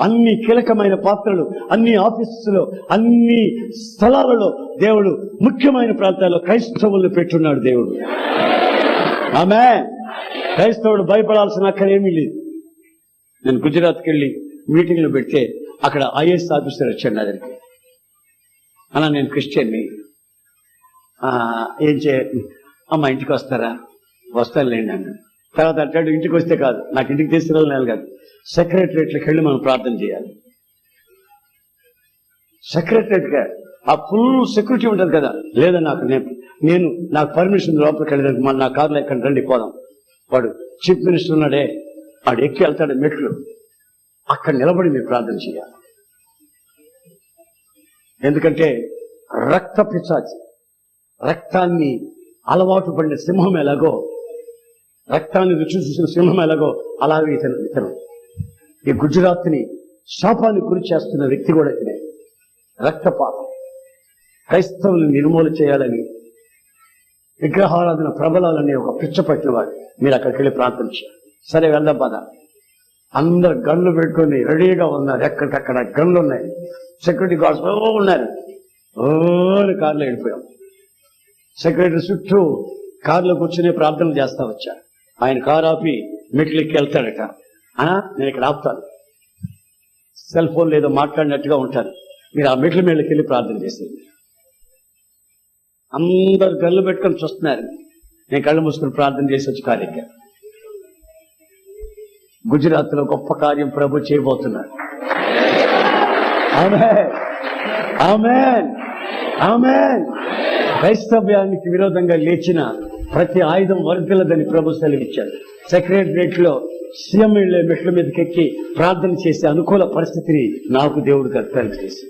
అన్ని కీలకమైన పాత్రలు అన్ని ఆఫీసులో అన్ని స్థలాలలో దేవుడు ముఖ్యమైన ప్రాంతాల్లో క్రైస్తవులను పెట్టున్నాడు దేవుడు. ఆమె. క్రైస్తవుడు భయపడాల్సిన అక్కడేమీ లేదు. నేను గుజరాత్కి వెళ్ళి మీటింగ్లు పెడితే అక్కడ ఐఏఎస్ ఆఫీసర్ వచ్చాడు నా దగ్గరికి. అలా నేను క్రిస్టియన్ని. ఆ, ఏం చే అమ్మ ఇంటికి వస్తారా? వస్తానులేండి అన్నాడు. తర్వాత అంటాడు ఇంటికి వస్తే కాదు నాకు ఇంటికి తీసుకురాలి కాదు సెక్రటరేట్లకు వెళ్ళి మనం ప్రార్థన చేయాలి. సెక్రటరేట్గా ఆ ఫుల్ సెక్యూరిటీ ఉంటుంది కదా. లేదా నాకు నేను నేను నాకు పర్మిషన్ లోపలికి వెళ్ళడానికి మళ్ళీ నా కార్లో ఎక్కడ రండి పోదాం. వాడు చీఫ్ మినిస్టర్ ఉన్నాడే వాడు ఎక్కి వెళ్తాడు మెట్లు. అక్కడ నిలబడి మీరు ప్రార్థన చేయాలి. ఎందుకంటే రక్త పిచాచి రక్తాన్ని అలవాటు పడిన సింహం ఎలాగో రక్తాన్ని రుచి చూసిన సింహం ఎలాగో అలాగే ఇతను ఇతను ఈ గుజరాత్ని శాపాన్ని గురి చేస్తున్న వ్యక్తి కూడా ఇతనే. రక్తపాతం. క్రైస్తవులు నిర్మూలన చేయాలని విగ్రహారాధన ప్రబలాలని ఒక పిచ్చ పట్టిన వాడు. మీరు అక్కడికి వెళ్ళి ప్రార్థన సరే వెళ్దాం పద. అందరు గన్లు పెట్టుకొని రెడీగా ఉన్నారు. ఎక్కడికక్కడ గన్లు ఉన్నాయి. సెక్యూరిటీ గార్డ్స్ ఓ ఉన్నారు. ఓని కార్లో వెళ్ళిపోయాం. సెక్యూరిటీ చుట్టూ కార్లో కూర్చుని ప్రార్థనలు చేస్తా వచ్చా ఆయన కారు ఆపి మెట్లెక్కి వెళ్తాడట. అనా నేను ఇక్కడ ఆపుతాను. సెల్ ఫోన్ లేదో మాట్లాడినట్టుగా ఉంటాను మీరు ఆ మెట్ల మేళ్ళకి వెళ్ళి ప్రార్థన చేసేది అందరు కళ్ళు పెట్టుకొని చూస్తున్నారు. నేను కళ్ళు మూసుకొని ప్రార్థన చేసి వచ్చి కార్యక్రమం గుజరాత్లో గొప్ప కార్యం ప్రభు చేయబోతున్నారు. ఆమె ఆమె ఆమె క్రైస్తవ్యానికి విరోధంగా లేచిన ప్రతి ఆయుధం వర్గలదని ప్రభు సెలవిచ్చాడు. సెక్రటరేట్లో సీఎం మెట్ల మీదకెక్కి ప్రార్థన చేసే అనుకూల పరిస్థితిని నాకు దేవుడు కల్పించేసి